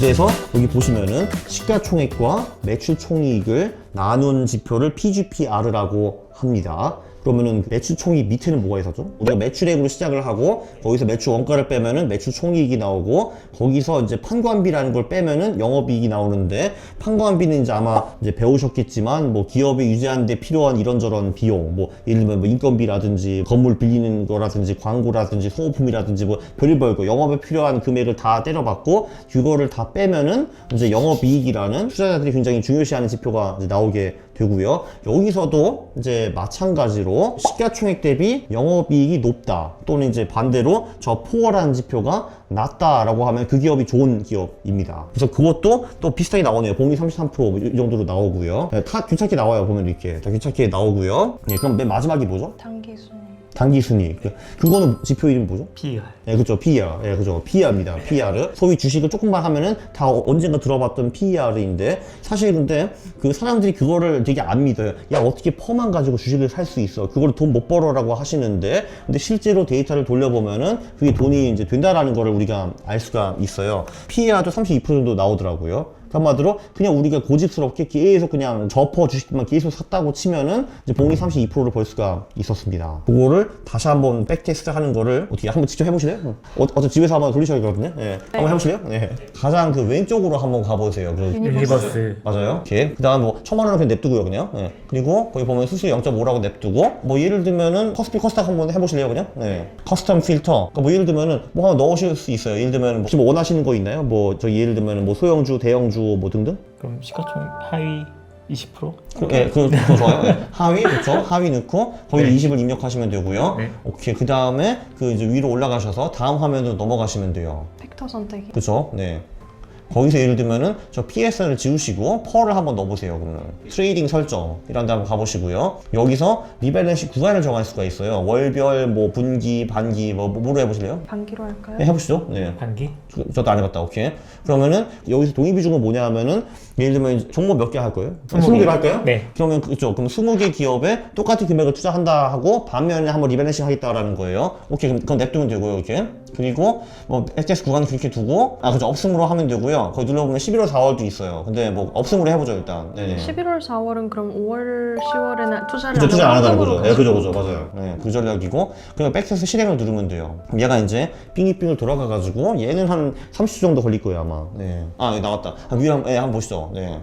그래서 여기 보시면은 시가총액과 매출총이익을 나눈 지표를 PGPR이라고 합니다. 그러면은 매출 총이익 밑에는 뭐가 있었죠? 우리가 매출액으로 시작을 하고 거기서 매출 원가를 빼면은 매출 총이익이 나오고 거기서 이제 판관비라는 걸 빼면은 영업이익이 나오는데 판관비는 이제 아마 이제 배우셨겠지만 뭐 기업이 유지하는데 필요한 이런저런 비용 뭐 예를 들면 뭐 인건비라든지 건물 빌리는 거라든지 광고라든지 소모품이라든지 뭐 별의별 거 영업에 필요한 금액을 다 때려받고 그거를 다 빼면은 이제 영업이익이라는 투자자들이 굉장히 중요시하는 지표가 나오게 되고요. 여기서도 이제 마찬가지로 시가총액 대비 영업이익이 높다 또는 이제 반대로 저 포어라는 지표가 낮다라고 하면 그 기업이 좋은 기업입니다. 그래서 그것도 또 비슷하게 나오네요. 복리 33%이 정도로 나오고요. 네, 다 괜찮게 나와요. 보면 이렇게 다 괜찮게 나오고요. 네, 그럼 맨 마지막이 뭐죠? 단기 순위. 단기 순이익. 그- 그거는 지표 이름 뭐죠? PER. 예, 그죠. PER. 예, 그죠. PER입니다. PER. 소위 주식을 조금만 하면은 다 언젠가 들어봤던 PER인데 사실 근데 그 사람들이 그거를 되게 안 믿어요. 야, 어떻게 퍼만 가지고 주식을 살 수 있어? 그걸 돈 못 벌어라고 하시는데 근데 실제로 데이터를 돌려보면은 그게 돈이 이제 된다라는 거를 우리가 알 수가 있어요. PER도 32% 정도 나오더라고요. 한마디로 그냥 우리가 고집스럽게 계속 그냥 저퍼 주식만 계속 샀다고 치면은 이제 복리 32%를 벌 수가 있었습니다. 그거를 다시 한번 백테스트 하는 거를 어떻게 한번 직접 해보실래요? 어, 어차 집에서 한번 돌리셔야겠거든요. 예. 한번 해보실래요? 네. 가장 그 왼쪽으로 한번 가보세요. 그 유니버스. 맞아요. 이렇게. 그 다음 뭐, 천만 원은 그냥 냅두고요, 그냥. 예. 그리고 거기 보면 수수 0.5라고 냅두고, 뭐 예를 들면은 커스피 커스텀 한번 해보실래요, 그냥? 네. 커스텀 필터. 그러니까 뭐 예를 들면은 뭐 하나 넣으실 수 있어요. 예를 들면 뭐, 혹시 뭐 원하시는 거 있나요? 뭐, 저 예를 들면은 뭐 소형주, 대형주 뭐 등등? 그럼 시가총 하위 20%? 그, 예, 그, 그거 좋아요. 예. 하위, 그쵸? 하위 넣고, 거기 네. 20을 입력하시면 되고요. 네. 오케이. 그 다음에 그 이제 위로 올라가셔서 다음 화면으로 넘어가시면 돼요. 팩터 선택이. 그쵸? 네. 거기서 예를 들면은 저 PS를 지우시고 펄을 한번 넣어보세요. 그러면 트레이딩 설정 이런 데 한번 가보시고요. 여기서 리밸런시 구간을 정할 수가 있어요. 월별, 뭐 분기, 반기, 뭐 뭐로 해보실래요? 반기로 할까요? 네, 해보시죠. 네. 반기? 저- 저도 안 해봤다. 오케이. 그러면은 여기서 동의 비중은 뭐냐 하면은 예를 들면 종목 몇 개 할 거예요? 스무 20개로 개. 할까요? 네. 그러면 그죠. 그럼 20개 기업에 똑같은 금액을 투자한다 하고 반면에 한번 리밸런싱 하겠다라는 거예요. 오케이. 그럼 그건 냅두면 되고요. 이렇게. 그리고 뭐 STS 구간 그렇게 두고 아 그죠. 없음으로 하면 되고요. 거기 눌러보면 11월 4월도 있어요. 근데 뭐 없음으로 해보죠 일단. 네네. 11월, 4월은 그럼 5월, 10월에는 투자를 그죠, 투자 안 한다는 거죠. 네, 그죠, 그죠, 맞아요. 네, 그 전략이고, 그냥 백스에서 실행을 누르면 돼요. 그럼 얘가 이제 빙글빙글 돌아가가지고, 얘는 한 30초 정도 걸릴 거예요, 아마. 네. 아, 여기 나왔다. 아, 위에 한, 예, 한번 보시죠. 네.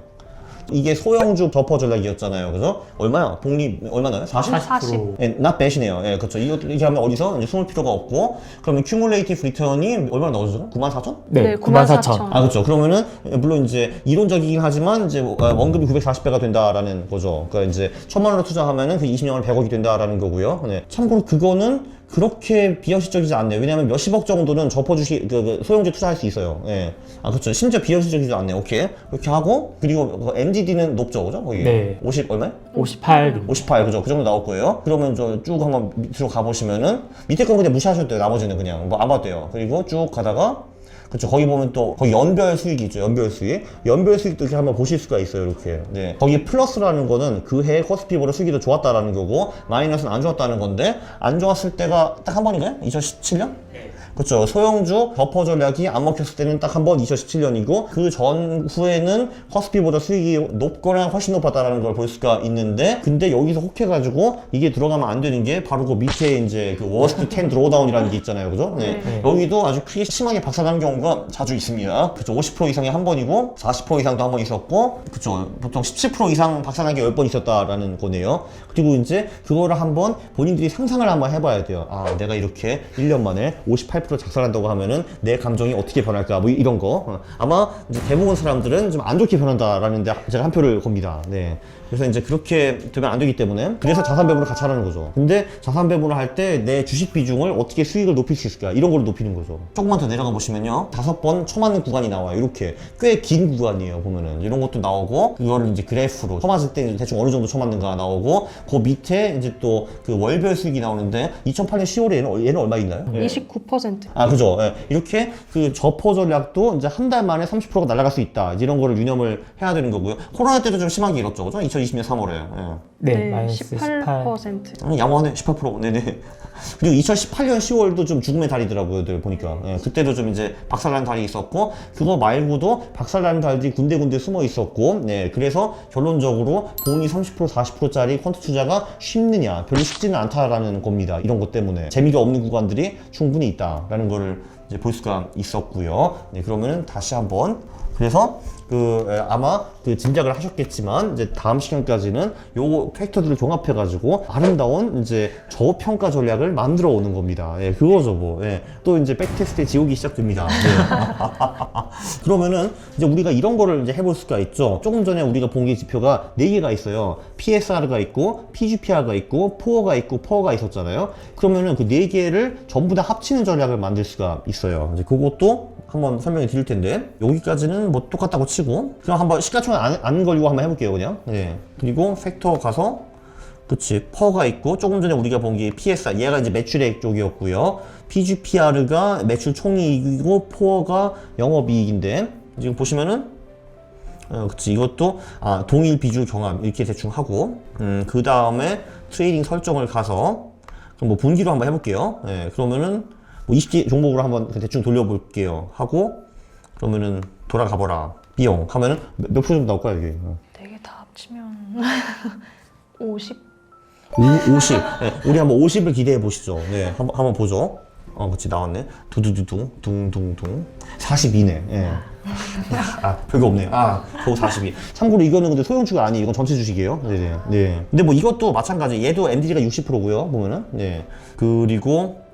이게 소형주 버퍼 전략이었잖아요. 그죠? 얼마야? 복리, 얼마나요? 40? 40. 예, not bad이네요. 예, 그렇죠. 이거 이렇게 하면 어디서 이제 숨을 필요가 없고, 그러면 큐뮬레이티브 리턴이 얼마나 나오죠? 94,000? 네, 94,000. 94,000. 아, 그렇죠. 그러면은 물론 이제 이론적이긴 하지만 이제 어, 원금이 940배가 된다라는 거죠. 그러니까 이제 천만 원을 투자하면은 그 20년을 100억이 된다라는 거고요. 네. 참고로 그거는 그렇게 비현실적이지 않네요. 왜냐하면 몇십억 정도는 접어 주시 그, 그 소형주 투자할 수 있어요. 예. 아, 그렇죠. 심지어 비현실적이지 않네요. 오케이. 이렇게 하고 그리고 그 MDD는 높죠, 그죠? 거기 네. 50 얼마요? 58. 58 그죠 그 정도 나올 거예요 그러면 저 쭉 한번 밑으로 가보시면은 밑에 건 그냥 무시하셔도 돼요 나머지는 그냥 뭐 안 봐도 돼요 그리고 쭉 가다가 그쵸 거기 보면 또 거기 연별 수익이 있죠. 연별 수익. 연별 수익도 이렇게 한번 보실 수가 있어요 이렇게. 네. 거기 플러스라는 거는 그해 코스피보다 수익이 더 좋았다라는 거고 마이너스는 안 좋았다는 건데 안 좋았을 때가 딱 한 번인가요? 2017년 그렇죠. 소형주 버퍼 전략이 안 먹혔을 때는 딱 한 번 2017년이고 그 전후에는 커스피보다 수익이 높거나 훨씬 높았다라는 걸 볼 수가 있는데 근데 여기서 혹해가지고 이게 들어가면 안 되는 게 바로 그 밑에 이제 그 워스트 10 드로우다운이라는 게 있잖아요. 그죠? 네. 네. 여기도 아주 크게 심하게 박살나는 경우가 자주 있습니다. 그쵸. 50% 이상이 한 번이고 40% 이상도 한 번 있었고 그쵸. 보통 17% 이상 박살난 게 10번 있었다라는 거네요. 그리고 이제 그거를 한번 본인들이 상상을 한번 해봐야 돼요. 아, 내가 이렇게 1년 만에 58% 8% 작살한다고 하면은 내 감정이 어떻게 변할까? 뭐 이런 거. 어, 아마 이제 대부분 사람들은 좀 안 좋게 변한다라는 데 제가 한 표를 겁니다. 네. 그래서 이제 그렇게 되면 안 되기 때문에 그래서 자산 배분을 같이 하라는 거죠. 근데 자산 배분을 할 때 내 주식 비중을 어떻게 수익을 높일 수 있을까? 이런 걸 높이는 거죠. 조금만 더 내려가 보시면요. 다섯 번 처맞는 구간이 나와요. 이렇게 꽤 긴 구간이에요 보면은. 이런 것도 나오고 이거를 이제 그래프로 처맞을 때 대충 어느 정도 처맞는가 나오고 그 밑에 이제 또 그 월별 수익이 나오는데 2008년 10월에 얘는, 얘는 얼마 있나요? 30%. 아, 그죠. 예. 이렇게 그 저포 전략도 이제 한 달 만에 30%가 날아갈 수 있다. 이제 이런 거를 유념을 해야 되는 거고요. 코로나 때도 좀 심하게 잃었죠. 그죠? 2020년 3월에. 예. 네, 네 18. 18%. 아, 양호하네. 18%. 네네. 그리고 2018년 10월도 좀 죽음의 달이더라고요. 들 보니까. 예, 그때도 좀 이제 박살난 달이 있었고, 그거 말고도 박살난 달이 군데군데 숨어 있었고, 네. 그래서 결론적으로 돈이 30% 40%짜리 퀀트 투자가 쉽느냐. 별로 쉽지는 않다라는 겁니다. 이런 것 때문에. 재미가 없는 구간들이 충분히 있다. 라는 거를 이제 볼 수가 있었고요. 네, 그러면은 다시 한번 그래서 그 에, 아마 그 짐작을 하셨겠지만 이제 다음 시간까지는 요 팩터들을 종합해 가지고 아름다운 이제 저평가 전략을 만들어 오는 겁니다. 예, 그거죠 뭐. 예. 또 이제 백테스트의 지옥이 시작됩니다. 네. 그러면은 이제 우리가 이런 거를 이제 해볼 수가 있죠. 조금 전에 우리가 본 게 지표가 네 개가 있어요. PSR가 있고 PGPR가 있고 포어가 있고 퍼가 있었잖아요. 그러면은 그 네 개를 전부 다 합치는 전략을 만들 수가 있어요. 이제 그것도 한번 설명해 드릴 텐데 여기까지는 뭐 똑같다고 치고 그럼 한번 시가총액 안, 안 걸리고 한번 해볼게요 그냥. 네. 그리고 팩터 가서 그치 퍼가 있고 조금 전에 우리가 본 게 PSR 얘가 이제 매출액 쪽이었고요. PGPR가 매출 총이익이고 포어가 영업이익인데 지금 보시면은 어, 그치 이것도 아 동일 비중 경함 이렇게 대충 하고 음, 그 다음에 트레이딩 설정을 가서 그럼 뭐 분기로 한번 해볼게요. 예, 그러면은 뭐 20개 종목으로 한번 대충 돌려볼게요. 하고 그러면은 돌아가 보라. 비용. 하면은 몇, 몇 프로 정도 나올까요 이게? 어. 되게 다 합치면 50? 오, 50 네, 우리 한번 50을 기대해 보시죠. 네 한번, 한번 보죠. 어 그치 나왔네. 두두두둥 둥둥둥. 42네. 예. 아 별거 없네요. 아 겨우 42 참고로 이거는 근데 소형 주가 아니에요. 이건 전체 주식이에요. 네 네. 네. 근데 뭐 이것도 마찬가지. 얘도 MD가 60%고요 보면은. 네. 그리고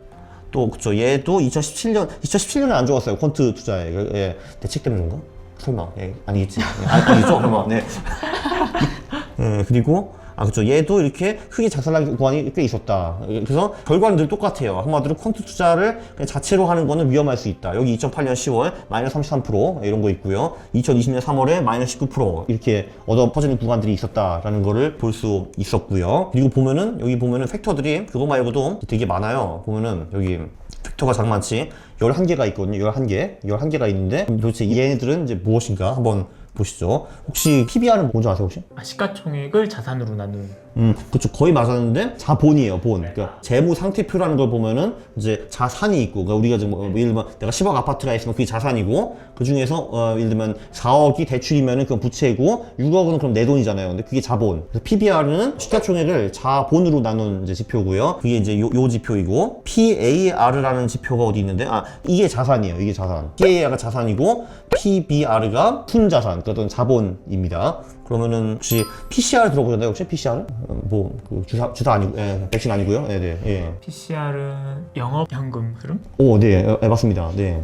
또 그쵸 얘도 2017년 2017년에 안 좋았어요 퀀트 투자에. 예, 대책 때문에 그런가? 설마. 예, 아니겠지. 예, 아니, 아니죠 설마. 네. 예, 그리고 아 그렇죠. 얘도 이렇게 크게 자살한 구간이 꽤 있었다. 그래서 결과는 늘 똑같아요. 한마디로 퀀트 투자를 그냥 자체로 하는 거는 위험할 수 있다. 여기 2008년 10월 마이너스 33% 이런 거 있고요. 2020년 3월에 마이너스 19% 이렇게 얻어 퍼지는 구간들이 있었다라는 거를 볼 수 있었고요. 그리고 보면은 여기 보면은 팩터들이 그거 말고도 되게 많아요. 보면은 여기 팩터가 장만치 11개가 있거든요. 11개. 11개가 있는데 도대체 얘네들은 이제 무엇인가 한번 보시죠. 혹시 PBR은 뭔지 아세요 혹시? 아, 시가총액을 자산으로 나눈 음, 그쵸. 거의 맞았는데, 자본이에요, 본. 그러니까, 재무 상태표라는 걸 보면은, 이제 자산이 있고, 그러니까 우리가 지금, 뭐, 예를 들면, 내가 10억 아파트가 있으면 그게 자산이고, 그 중에서, 어, 예를 들면, 4억이 대출이면은 그건 부채고, 6억은 그럼 내 돈이잖아요. 근데 그게 자본. 그래서 PBR은 시가총액을 자본으로 나눈 이제 지표고요. 그게 이제 요, 요 지표이고, PAR라는 지표가 어디 있는데, 아, 이게 자산이에요. 이게 자산. PAR가 자산이고, PBR가 순자산, 그러니까 어떤 자본입니다. 그러면은 혹시 PCR 들어보셨나요? 혹시 PCR? 어, 뭐, 그 주사, 주사 아니고, 예, 백신 아니고요. 네, 네, 예. PCR은 영업 현금 흐름? 오, 네, 예, 예, 맞습니다. 네.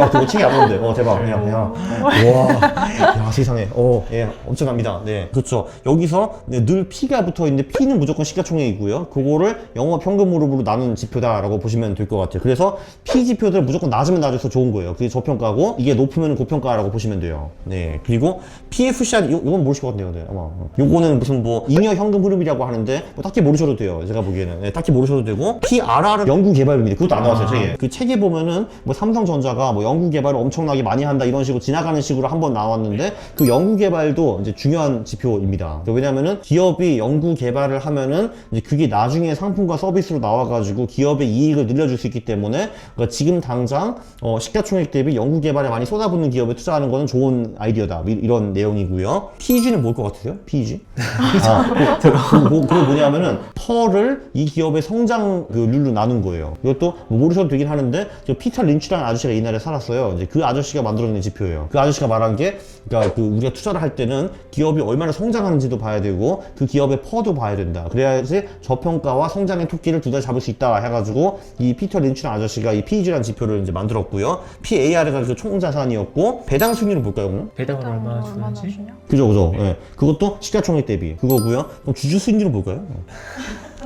야, 그거 책이 안 오는데. 어, 대박. 야, 야. 와, 야, 세상에. 어, 예, 엄청납니다. 네. 그렇죠. 여기서 네, 늘 P가 붙어 있는데 P는 무조건 시가총액이고요. 그거를 영업 현금 무릎으로 나눈 지표다라고 보시면 될 것 같아요. 그래서 P 지표들 무조건 낮으면 낮을수록 좋은 거예요. 그게 저평가고, 이게 높으면 고평가라고 보시면 돼요. 네. 그리고 PFCR, 요, 이건 모르실 것 같네요. 네, 아마. 요거는 무슨 뭐, 잉여 현금 흐름이라고 하는데, 뭐 딱히 모르셔도 돼요. 제가 보기에는. 네, 딱히 모르셔도 되고, PRR은 연구 개발입니다. 그것도 안 나왔어요, 책에. 그 책에 보면은, 뭐 삼성전자가 뭐 연구 개발을 엄청나게 많이 한다, 이런 식으로 지나가는 식으로 한번 나왔는데, 그 연구 개발도 이제 중요한 지표입니다. 왜냐면은 기업이 연구 개발을 하면은, 이제 그게 나중에 상품과 서비스로 나와가지고 기업의 이익을 늘려줄 수 있기 때문에, 그러니까 지금 당장, 어, 시가총액 대비 연구 개발에 많이 쏟아붓는 기업에 투자하는 거는 좋은 아이디어다. 이- 이런 내용이고요. PEG는 뭘 것 같으세요? PEG? 아, 그, 그, 그, 그게 뭐냐면은 펄을 이 기업의 성장 그 룰로 나눈 거예요. 이것도 뭐 모르셔도 되긴 하는데 저 피터 린치라는 아저씨가 옛날에 살았어요. 이제 그 아저씨가 만들어낸 지표예요. 그 아저씨가 말한 게 그러니까 그 우리가 투자를 할 때는 기업이 얼마나 성장하는지도 봐야 되고 그 기업의 퍼도 봐야 된다. 그래야지 저평가와 성장의 토끼를 두 달 잡을 수 있다 해가지고 이 피터 린치라는 아저씨가 이 PEG라는 지표를 이제 만들었고요. PAR가 그 총자산이었고 배당 수익률을 볼까요, 그럼? 배당은 얼마나 주는지? 주냐? 그죠, 그죠. 예. 그것도 시가총액 대비 그거고요. 그럼 주주 수익률은 볼까요?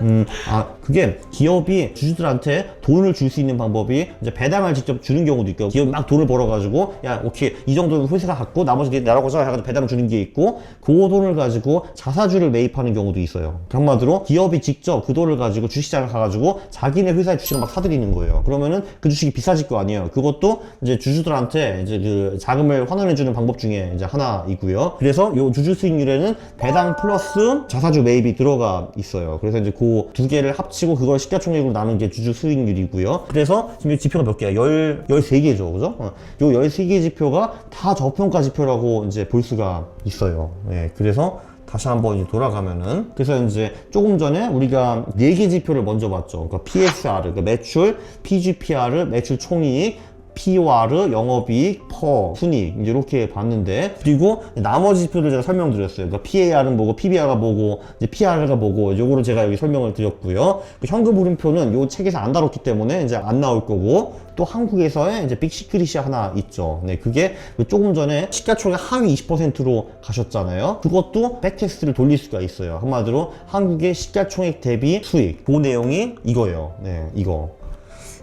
음, 아, 그게 기업이 주주들한테 돈을 줄 수 있는 방법이 이제 배당을 직접 주는 경우도 있고 기업이 막 돈을 벌어가지고 야 오케이 이 정도는 회사가 갖고 나머지 네 나라고 자 해가지고 배당 주는 게 있고 그 돈을 가지고 자사주를 매입하는 경우도 있어요. 한마디로 기업이 직접 그 돈을 가지고 주식장을 가가지고 자기네 회사의 주식을 막 사들이는 거예요. 그러면은 그 주식이 비싸질 거 아니에요. 그것도 이제 주주들한테 이제 그 자금을 환원해주는 방법 중에 이제 하나이고요. 그래서 요 주주 수익률에는 배당 플러스 자사주 매입이 들어가 있어요. 그래서 이제 그 두 개를 합 치고 그걸 시가총액으로 나눈 게 주주 수익률이고요. 그래서 지금 이 지표가 몇 개야? 열, 13개죠. 그죠? 어, 요 13개 지표가 다 저평가 지표라고 이제 볼 수가 있어요. 예, 그래서 다시 한번 돌아가면은 그래서 이제 조금 전에 우리가 네 개 지표를 먼저 봤죠. 그러니까 PSR, 그러니까 매출, PGPR, 매출 총이익, POR, 영업이익, 퍼, 순이익 이제 이렇게 봤는데 그리고 나머지 지표를 제가 설명드렸어요. 그러니까 PAR은 뭐고 PBR가 뭐고 이제 PR가 뭐고 요거를 제가 여기 설명을 드렸고요. 그 현금 흐름표는 요 책에서 안 다뤘기 때문에 이제 안 나올 거고 또 한국에서의 이제 빅시크릿이 하나 있죠. 네, 그게 그 조금 전에 시가총액 하위 20%로 가셨잖아요. 그것도 백테스트를 돌릴 수가 있어요. 한마디로 한국의 시가총액 대비 수익. 그 내용이 이거예요. 네, 이거.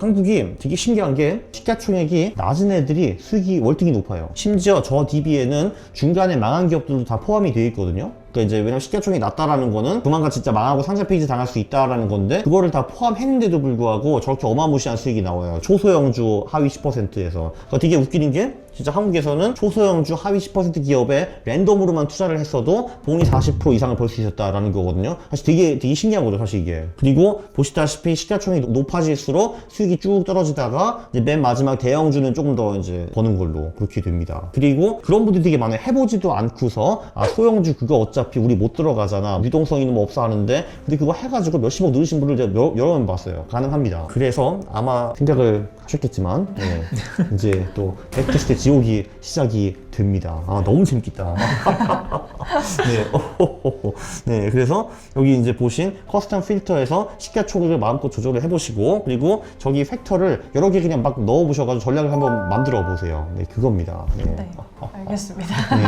한국이 되게 신기한 게 시가총액이 낮은 애들이 수익이 월등히 높아요. 심지어 저 DB에는 중간에 망한 기업들도 다 포함이 되어 있거든요. 그러니까 이제 왜냐면 시가총액이 낮다라는 거는 조만간 진짜 망하고 상장 페이지 당할 수 있다라는 건데 그거를 다 포함했는데도 불구하고 저렇게 어마무시한 수익이 나와요. 초소형주 하위 10%에서. 그러니까 되게 웃기는 게 진짜 한국에서는 초소형주 하위 10% 기업에 랜덤으로만 투자를 했어도 본인이 40% 이상을 벌 수 있었다라는 거거든요. 사실 되게 되게 신기한 거죠, 사실 이게. 그리고 보시다시피 시가총액이 높아질수록 수익이 쭉 떨어지다가 이제 맨 마지막 대형주는 조금 더 이제 버는 걸로 그렇게 됩니다. 그리고 그런 분들이 되게 많아요. 해보지도 않고서 아 소형주 그거 어 차피 우리 못 들어가잖아. 유동성이 뭐 없어 하는데 근데 그거 해가지고 몇십억 넣으신 분들 제가 여- 여러 번 봤어요. 가능합니다. 그래서 아마 생각을 하셨겠지만 네, 이제 또 백테스트 지옥이 시작이 됩니다. 아 너무 재밌겠다. 네. 네, 그래서 여기 이제 보신 커스텀 필터에서 시가총액을 마음껏 조절을 해보시고 그리고 저기 팩터를 여러 개 그냥 막 넣어보셔가지고 전략을 한번 만들어 보세요. 네, 그겁니다. 네. 네, 알겠습니다. 네.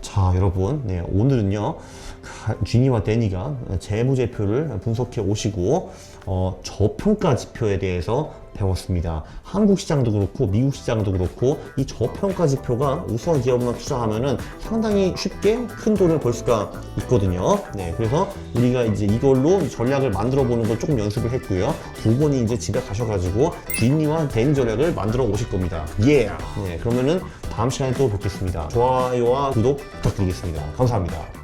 자, 여러분, 네, 오늘은요, 가- 지니와 데니가 재무제표를 분석해 오시고, 어, 저평가 지표에 대해서 배웠습니다. 한국 시장도 그렇고, 미국 시장도 그렇고, 이 저평가 지표가 우수한 기업만 투자하면은 상당히 쉽게 큰 돈을 벌 수가 있거든요. 네, 그래서 우리가 이제 이걸로 전략을 만들어 보는 걸 조금 연습을 했고요. 두 분이 이제 집에 가셔가지고, 지니와 데니 전략을 만들어 오실 겁니다. 예! 네, 그러면은 다음 시간에 또 뵙겠습니다. 좋아요와 구독 부탁드리겠습니다. 감사합니다.